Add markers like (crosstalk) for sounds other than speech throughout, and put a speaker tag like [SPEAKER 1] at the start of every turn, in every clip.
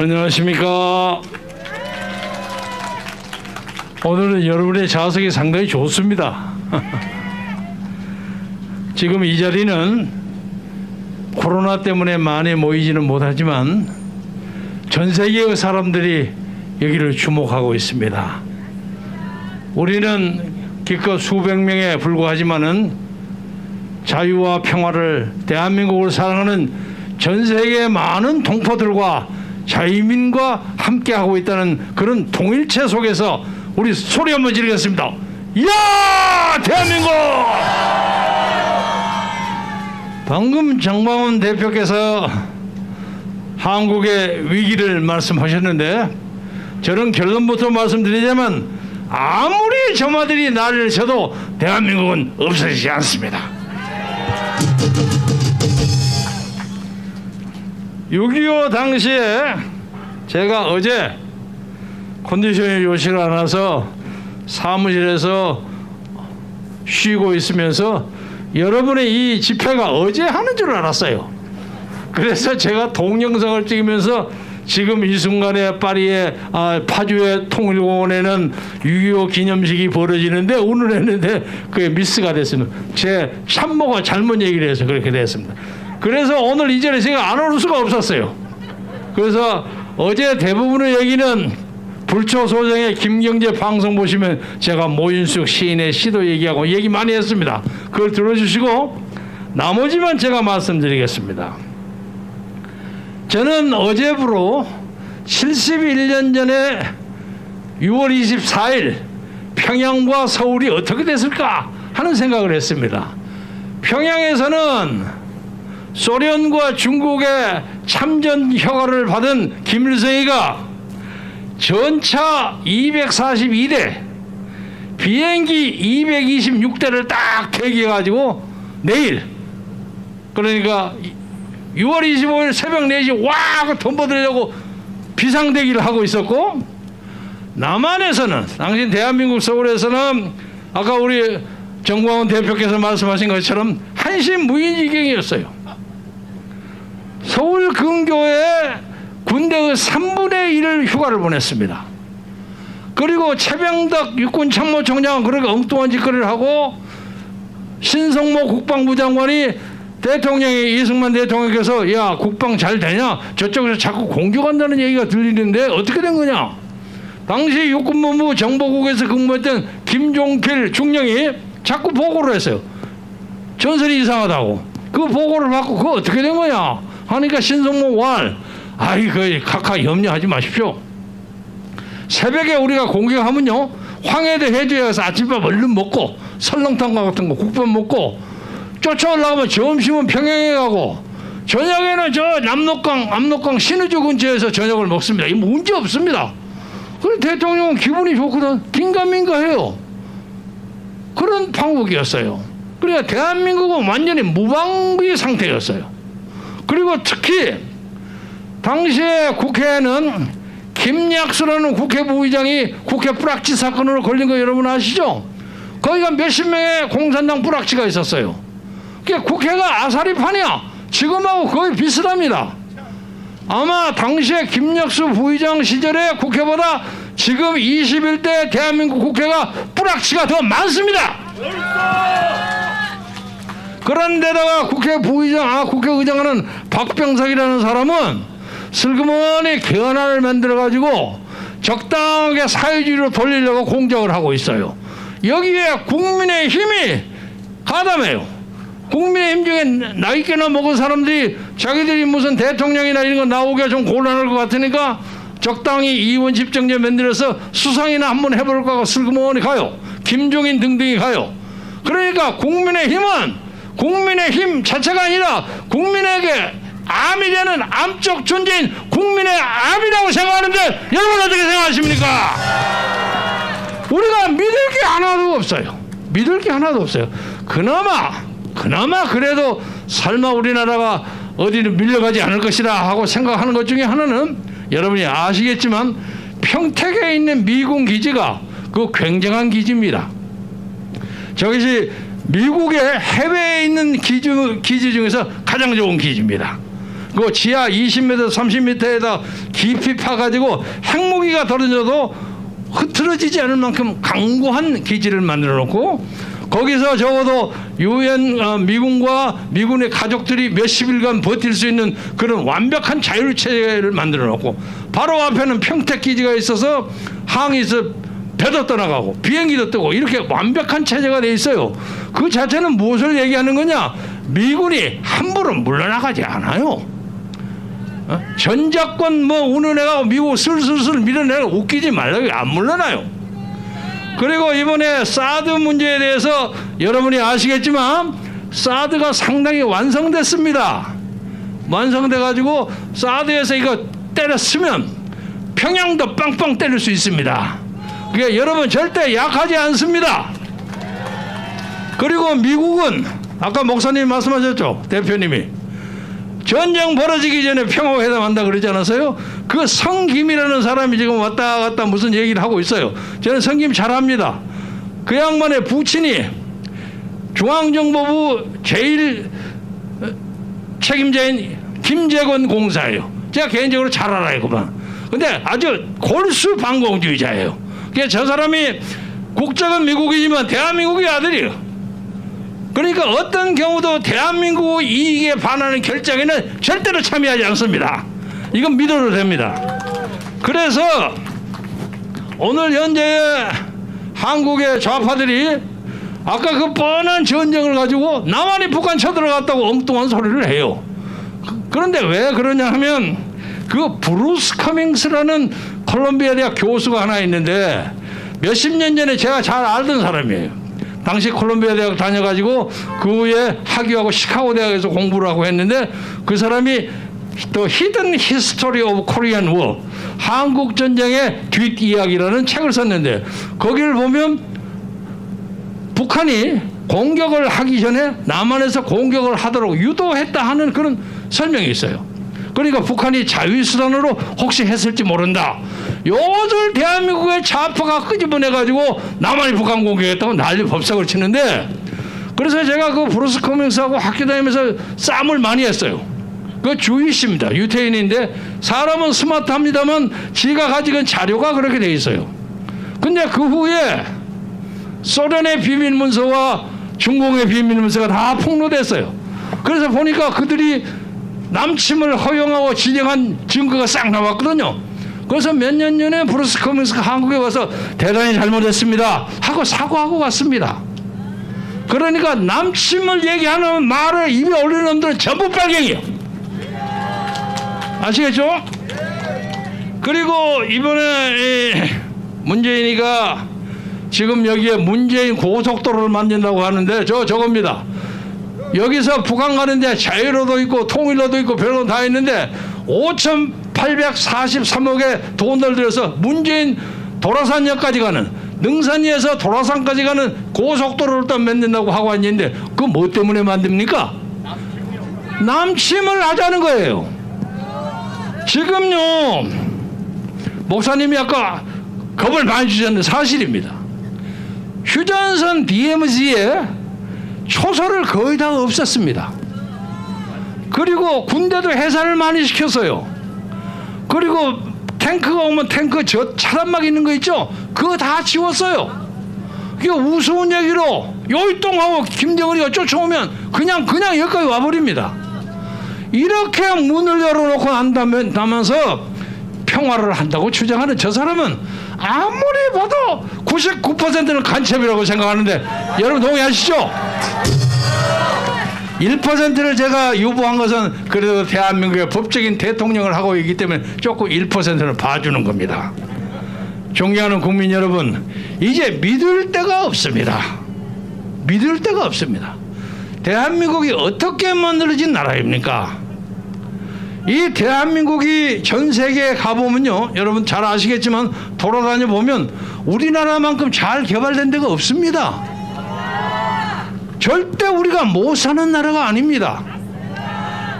[SPEAKER 1] 안녕하십니까. 오늘은 여러분의 자석이 상당히 좋습니다. (laughs) 지금 이 자리는 코로나 때문에 많이 모이지는 못하지만 전 세계의 사람들이 여기를 주목하고 있습니다. 우리는 기껏 수백 명에 불과하지만은 자유와 평화를 대한민국을 사랑하는 전 세계 많은 동포들과 자유민과 함께하고 있다는 그런 동일체 속에서 우리 소리 한번 지르겠습니다. 야 대한민국! 방금 정광훈 대표께서 한국의 위기를 말씀하셨는데 저는 결론부터 말씀드리자면 아무리 저마들이 나를 쳐도 대한민국은 없어지지 않습니다. 6.25 당시에 제가 어제 컨디션이 좋지 않아서 사무실에서 쉬고 있으면서 여러분의 이 집회가 어제 하는 줄 알았어요. 그래서 제가 동영상을 찍으면서 지금 이 순간에 파리의 아, 파주의 통일공원에는 6.25 기념식이 벌어지는데 오늘 했는데 그게 미스가 됐습니다. 제 참모가 잘못 얘기를 해서 그렇게 됐습니다. 그래서 오늘 이 자리에 제가 안 올 수가 없었어요. 그래서 어제 대부분의 얘기는 불초 소장의 김경재 방송 보시면 제가 모윤숙 시인의 시도 얘기하고 얘기 많이 했습니다. 그걸 들어주시고 나머지만 제가 말씀드리겠습니다. 저는 어제부로 71년 전에 6월 24일 평양과 서울이 어떻게 됐을까 하는 생각을 했습니다. 평양에서는 소련과 중국의 참전 허가를 받은 김일성이가 전차 242대 비행기 226대를 딱 대기해가지고 내일 그러니까 6월 25일 새벽 4시 와 덤벼들려고 비상대기를 하고 있었고 남한에서는 당신 대한민국 서울에서는 아까 우리 정광훈 대표께서 말씀하신 것처럼 한신 무인지경이었어요. 서울 근교에 군대의 3분의 1을 휴가를 보냈습니다. 그리고 최병덕 육군 참모총장은 그렇게 엉뚱한 짓거리를 하고 신성모 국방부 장관이 대통령이 이승만 대통령께서 야 국방 잘 되냐? 저쪽에서 자꾸 공격한다는 얘기가 들리는데 어떻게 된 거냐? 당시 육군본부 정보국에서 근무했던 김종필 중령이 자꾸 보고를 했어요. 전설이 이상하다고. 그 보고를 받고 그거 어떻게 된 거냐 하니까 신성모 왈 아이 그 각하 염려하지 마십시오 새벽에 우리가 공격하면요 황해대 해주에 가서 아침밥 얼른 먹고 설렁탕 같은 거 국밥 먹고 쫓아올라가면 점심은 평양에 가고 저녁에는 저 남록강 압록강 신의주 근처에서 저녁을 먹습니다. 이 문제 없습니다. 그래 대통령은 기분이 좋거든 긴가민가해요. 그런 방법이었어요. 그러니까 대한민국은 완전히 무방비 상태였어요. 그리고 특히 당시에 국회에는 김약수라는 국회 부의장이 국회 뿌락지 사건으로 걸린 거 여러분 아시죠? 거기가 몇십 명의 공산당 뿌락지가 있었어요. 그게 국회가 아사리판이야. 지금하고 거의 비슷합니다. 아마 당시에 김역수 부의장 시절의 국회보다 지금 21대 대한민국 국회가 뿌락치가 더 많습니다. 그런데다가 국회 부의장, 아, 국회의장하는 박병석이라는 사람은 슬그머니 견안을 만들어가지고 적당하게 사회주의로 돌리려고 공작을 하고 있어요. 여기에 국민의 힘이 가담해요. 국민의 힘 중에 나이 꽤나 먹은 사람들이 자기들이 무슨 대통령이나 이런 거 나오기가 좀 곤란할 것 같으니까 적당히 이원 집정제 만들어서 수상이나 한번 해볼까 하고 슬그머니 가요. 김종인 등등이 가요. 그러니까 국민의 힘은 국민의 힘 자체가 아니라 국민에게 암이 되는 암적 존재인 국민의 암이라고 생각하는데 여러분 어떻게 생각하십니까? 우리가 믿을 게 하나도 없어요. 믿을 게 하나도 없어요. 그나마 그나마 그래도 설마 우리나라가 어디로 밀려가지 않을 것이라 하고 생각하는 것 중에 하나는 여러분이 아시겠지만 평택에 있는 미군 기지가 그 굉장한 기지입니다. 저것이 미국의 해외에 있는 기지, 기지 중에서 가장 좋은 기지입니다. 그 지하 20m, 30m에다 깊이 파가지고 핵무기가 떨어져도 흐트러지지 않을 만큼 강고한 기지를 만들어 놓고 거기서 적어도 유엔 어, 미군과 미군의 가족들이 몇십 일간 버틸 수 있는 그런 완벽한 자율 체제를 만들어 놓고 바로 앞에는 평택 기지가 있어서 항에서 배도 떠나가고 비행기도 뜨고 이렇게 완벽한 체제가 돼 있어요. 그 자체는 무엇을 얘기하는 거냐? 미군이 함부로 물러나가지 않아요. 어? 전작권 뭐 운운해가고 미국 슬슬슬 밀어내고 웃기지 말라고 안 물러나요. 그리고 이번에 사드 문제에 대해서 여러분이 아시겠지만 사드가 상당히 완성됐습니다. 완성돼 가지고 사드에서 이거 때렸으면 평양도 빵빵 때릴 수 있습니다. 그게 여러분 절대 약하지 않습니다. 그리고 미국은 아까 목사님 말씀하셨죠 대표님이 전쟁 벌어지기 전에 평화회담 한다 그러지 않았어요? 그 성김이라는 사람이 지금 왔다 갔다 무슨 얘기를 하고 있어요. 저는 성김 잘합니다. 그 양반의 부친이 중앙정보부 제일 어, 책임자인 김재건 공사예요. 제가 개인적으로 잘 알아요, 그만. 근데 아주 골수 반공주의자예요. 그게 저 사람이 국적은 미국이지만 대한민국의 아들이에요. 그러니까 어떤 경우도 대한민국 이익에 반하는 결정에는 절대로 참여하지 않습니다. 이건 믿어도 됩니다. 그래서 오늘 현재 한국의 좌파들이 아까 그 뻔한 전쟁을 가지고 남한이 북한 쳐들어갔다고 엉뚱한 소리를 해요. 그런데 왜 그러냐 하면 그 브루스 커밍스라는 콜롬비아 대학 교수가 하나 있는데 몇십 년 전에 제가 잘 알던 사람이에요. 당시 콜롬비아 대학 다녀가지고 그 후에 학위하고 시카고 대학에서 공부를 하고 했는데 그 사람이 또 히든 히스토리 오브 코리안 워 한국 전쟁의 뒷이야기라는 책을 썼는데 거기를 보면 북한이 공격을 하기 전에 남한에서 공격을 하도록 유도했다 하는 그런 설명이 있어요. 그러니까 북한이 자위수단으로 혹시 했을지 모른다. 요들 대한민국의 좌파가 끄집어내 가지고 남한이 북한 공격했다고 난리 법석을 치는데 그래서 제가 그 브루스 커밍스하고 학교 다니면서 싸움을 많이 했어요. 그 주의시입니다. 유태인인데 사람은 스마트합니다만 지가 가지고 자료가 그렇게 돼 있어요. 근데 그 후에 소련의 비밀 문서와 중공의 비밀 문서가 다 폭로됐어요. 그래서 보니까 그들이 남침을 허용하고 진행한 증거가 싹 나왔거든요. 그래서 몇 년 전에 브루스 커밍스가 한국에 와서 대단히 잘못했습니다 하고 사과하고 갔습니다. 그러니까 남침을 얘기하는 말을 입에 올리는 놈들은 전부 빨갱이요. 아시겠죠? 그리고 이번에 이 문재인이가 지금 여기에 문재인 고속도로를 만든다고 하는데 저 저겁니다. 여기서 북한 가는데 자유로도 있고 통일로도 있고 별로 다 있는데 5,843억의 돈을 들여서 문재인 도라산역까지 가는 능선리에서 도라산까지 가는 고속도로를 또 만든다고 하고 있는데 그 뭐 때문에 만듭니까? 남침을 하자는 거예요. 지금요 목사님이 아까 겁을 많이 주셨는데 사실입니다. 휴전선 DMZ에 초소를 거의 다 없앴습니다. 그리고 군대도 해산을 많이 시켰어요. 그리고 탱크가 오면 탱크 저 차단막 있는 거 있죠? 그거 다 지웠어요. 이게 우스운 얘기로 요이동하고 김정은이가 쫓아오면 그냥 그냥 여기까지 와버립니다. 이렇게 문을 열어놓고 난다면 나면서 평화를 한다고 주장하는 저 사람은 아무리 봐도 99%는 간첩이라고 생각하는데 여러분 동의하시죠? 1%를 제가 유보한 것은 그래도 대한민국의 법적인 대통령을 하고 있기 때문에 조금 1%는 봐주는 겁니다. 존경하는 국민 여러분, 이제 믿을 데가 없습니다. 믿을 데가 없습니다. 대한민국이 어떻게 만들어진 나라입니까? 이 대한민국이 전 세계에 가보면요, 여러분 잘 아시겠지만 돌아다녀 보면 우리나라만큼 잘 개발된 데가 없습니다. 절대 우리가 못 사는 나라가 아닙니다.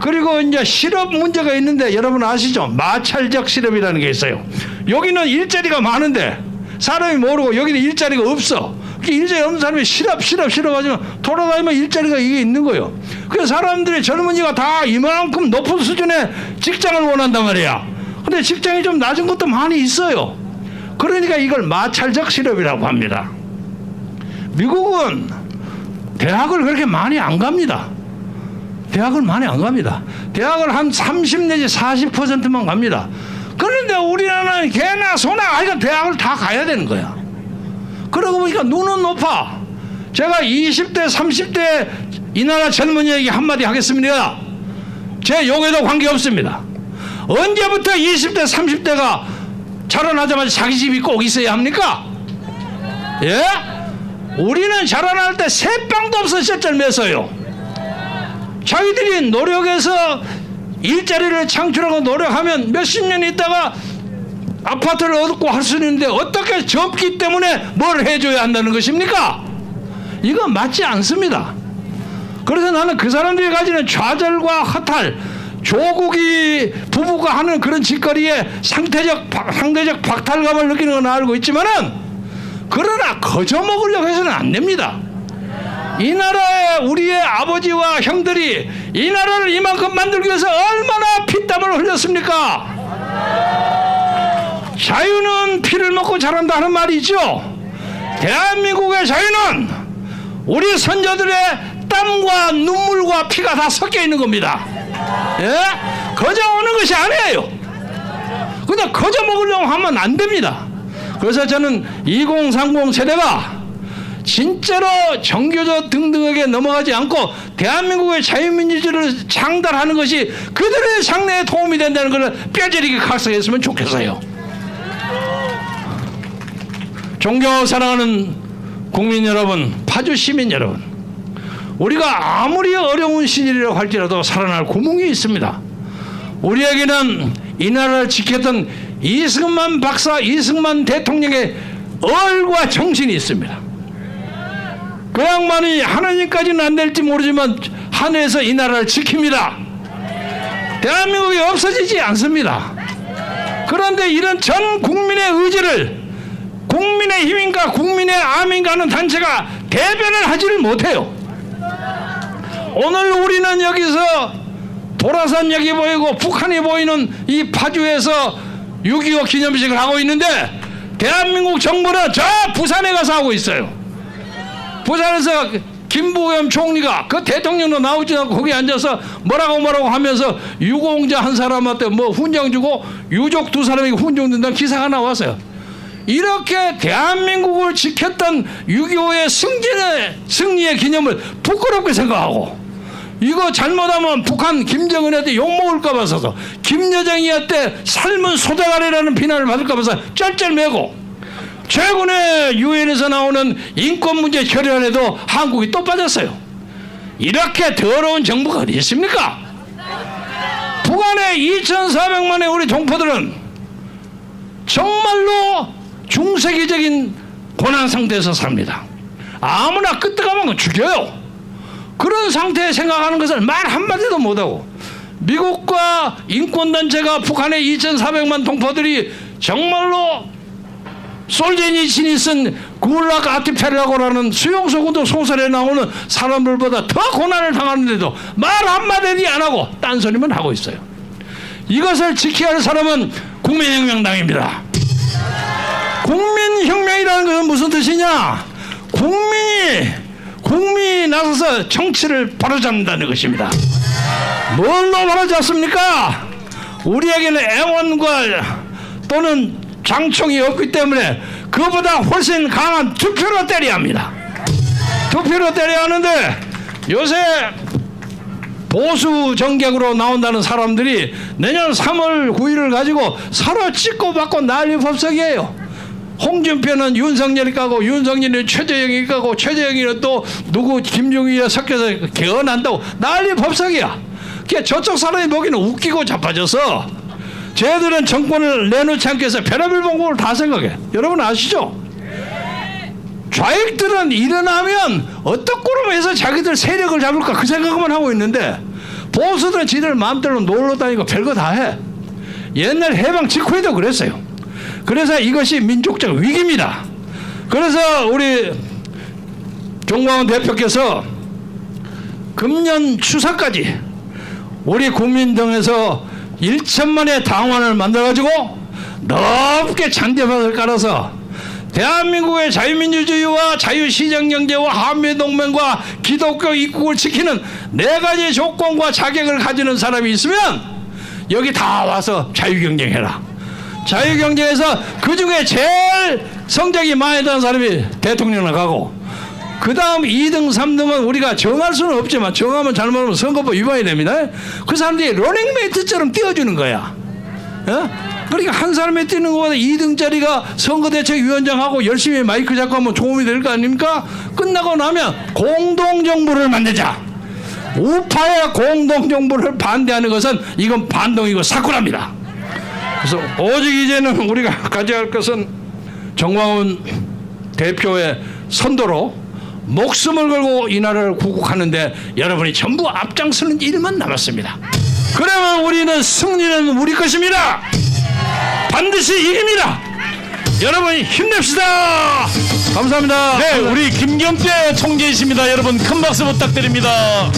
[SPEAKER 1] 그리고 이제 실업 문제가 있는데 여러분 아시죠? 마찰적 실업이라는 게 있어요. 여기는 일자리가 많은데 사람이 모르고 여기는 일자리가 없어. 일자리 없는 사람이 실업 실업 실업 가지고 돌아다니면 일자리가 이게 있는 거예요. 그래서 사람들이 젊은이가 다 이만큼 높은 수준의 직장을 원한단 말이야. 근데 직장이 좀 낮은 것도 많이 있어요. 그러니까 이걸 마찰적 실업이라고 합니다. 미국은 대학을 그렇게 많이 안 갑니다. 대학을 많이 안 갑니다. 대학을 한 30 내지 40%만 갑니다. 그런데 우리나라는 개나 소나 아이가 대학을 다 가야 되는 거야. 그러고 보니까 눈은 높아. 제가 20대, 30대 이 나라 젊은이에게 한마디 하겠습니다. 제 욕에도 관계없습니다. 언제부터 20대, 30대가 자라나자마자 자기 집이 꼭 있어야 합니까? 예? 우리는 자라날 때 새 빵도 없었을 쩔매서요. 자기들이 노력해서 일자리를 창출하고 노력하면 몇십 년 있다가 아파트를 얻고 할 수 있는데 어떻게 젊기 때문에 뭘 해줘야 한다는 것입니까? 이건 맞지 않습니다. 그래서 나는 그 사람들이 가지는 좌절과 허탈, 조국이 부부가 하는 그런 짓거리에 상태적 박- 상대적 박탈감을 느끼는 건 알고 있지만은 그러나 거저 먹으려고 해서는 안 됩니다. 이 나라의 우리의 아버지와 형들이 이 나라를 이만큼 만들기 위해서 얼마나 피땀을 흘렸습니까? 자유는 피를 먹고 자란다 하는 말이 있죠. 대한민국의 자유는 우리 선조들의 땀과 눈물과 피가 다 섞여 있는 겁니다. 예? 거저 오는 것이 아니에요. 근데 거저 먹으려고 하면 안 됩니다. 그래서 저는 2030 세대가 진짜로 정교조 등등에게 넘어가지 않고 대한민국의 자유민주주의를 장달하는 것이 그들의 장래에 도움이 된다는 것을 뼈저리게 각성했으면 좋겠어요. 존경하고 사랑하는 국민 여러분, 파주 시민 여러분, 우리가 아무리 어려운 시절이라고 할지라도 살아날 구멍이 있습니다. 우리에게는 이 나라를 지켰던 이승만 박사, 이승만 대통령의 얼과 정신이 있습니다. 그 양반이 하나님까지는 안 될지 모르지만 하늘에서 이 나라를 지킵니다. 대한민국이 없어지지 않습니다. 그런데 이런 전 국민의 의지를 국민의 힘인가 국민의 암인가 하는 단체가 대변을 하지를 못해요. 오늘 우리는 여기서 도라산역이 보이고 북한이 보이는 이 파주에서 6.25 기념식을 하고 있는데 대한민국 정부는 저 부산에 가서 하고 있어요. 부산에서 김부겸 총리가 그 대통령도 나오지 않고 거기 앉아서 뭐라고 뭐라고 하면서 유공자 한 사람한테 뭐 훈장 주고 유족 두 사람에게 훈장 준다는 기사가 나왔어요. 이렇게 대한민국을 지켰던 6.25의 승진의 승리의 기념을 부끄럽게 생각하고 이거 잘못하면 북한 김정은한테 욕먹을까 봐서 김여정이한테 삶은 소대가리라는 비난을 받을까 봐서 쩔쩔매고 최근에 유엔에서 나오는 인권 문제 결의안에도 한국이 또 빠졌어요. 이렇게 더러운 정부가 어디 있습니까? 북한의 2,400만의 우리 동포들은 정말로 중세기적인 고난 상태에서 삽니다. 아무나 끄떡하면 죽여요. 그런 상태에 생각하는 것을 말 한마디도 못하고 미국과 인권단체가 북한의 2,400만 동포들이 정말로 솔제니친이 쓴 굴락 아티페라고라는 수용소군도 소설에 나오는 사람들보다 더 고난을 당하는데도 말 한마디 안 하고 딴소리만 하고 있어요. 이것을 지켜야 할 사람은 국민혁명당입니다. 국민혁명이라는 것은 무슨 뜻이냐? 국민이 국민이 나서서 정치를 바로잡는다는 것입니다. 뭘로 바로잡습니까? 우리에게는 애원과 또는 장총이 없기 때문에 그보다 훨씬 강한 투표로 때려야 합니다. 투표로 때려야 하는데 요새 보수 정객으로 나온다는 사람들이 내년 3월 9일을 가지고 서로 찍고 받고 난리 법석이에요. 홍준표는 윤석열이 까고 윤석열이 최재형이 까고 최재형이는 또 누구 김종희와 섞여서 개헌한다고 난리 법석이야. 그게 저쪽 사람이 보기는 웃기고 자빠져서 쟤들은 정권을 내놓지 않기 위해서 별의별 방법을 다 생각해. 여러분 아시죠? 좌익들은 일어나면 어떤 꼴로 해서 자기들 세력을 잡을까 그 생각만 하고 있는데 보수들은 지들 마음대로 놀러 다니고 별거 다 해. 옛날 해방 직후에도 그랬어요. 그래서 이것이 민족적 위기입니다. 그래서 우리 정광훈 대표께서 금년 추사까지 우리 국민당에서 1천만의 당원을 만들어가지고 넓게 잔디밭을 깔아서 대한민국의 자유민주주의와 자유시장경제와 한미동맹과 기독교 입국을 지키는 네 가지 조건과 자격을 가지는 사람이 있으면 여기 다 와서 자유경쟁해라. 자유경쟁에서 그 중에 제일 성적이 많이 나는 사람이 대통령 나가고 그 다음 2등, 3등은 우리가 정할 수는 없지만 정하면 잘못하면 선거법 위반이 됩니다. 그 사람들이 러닝메이트처럼 띄워주는 거야. 어? 그러니까 한 사람이 뛰는 것보다 2등짜리가 선거대책위원장하고 열심히 마이크 잡고 하면 도움이 될 거 아닙니까? 끝나고 나면 공동정부를 만들자. 우파의 공동정부를 반대하는 것은 이건 반동이고 사쿠라입니다. 그래서 오직 이제는 우리가 (laughs) 가져야 할 것은 정광훈 대표의 선도로 목숨을 걸고 이 나라를 구국하는데 여러분이 전부 앞장서는 일만 남았습니다. 그러면 우리는 승리는 우리 것입니다. 반드시 이깁니다. 여러분이 힘냅시다. 감사합니다.
[SPEAKER 2] 네, 우리 김경태 총재이십니다. 여러분 큰 박수 부탁드립니다.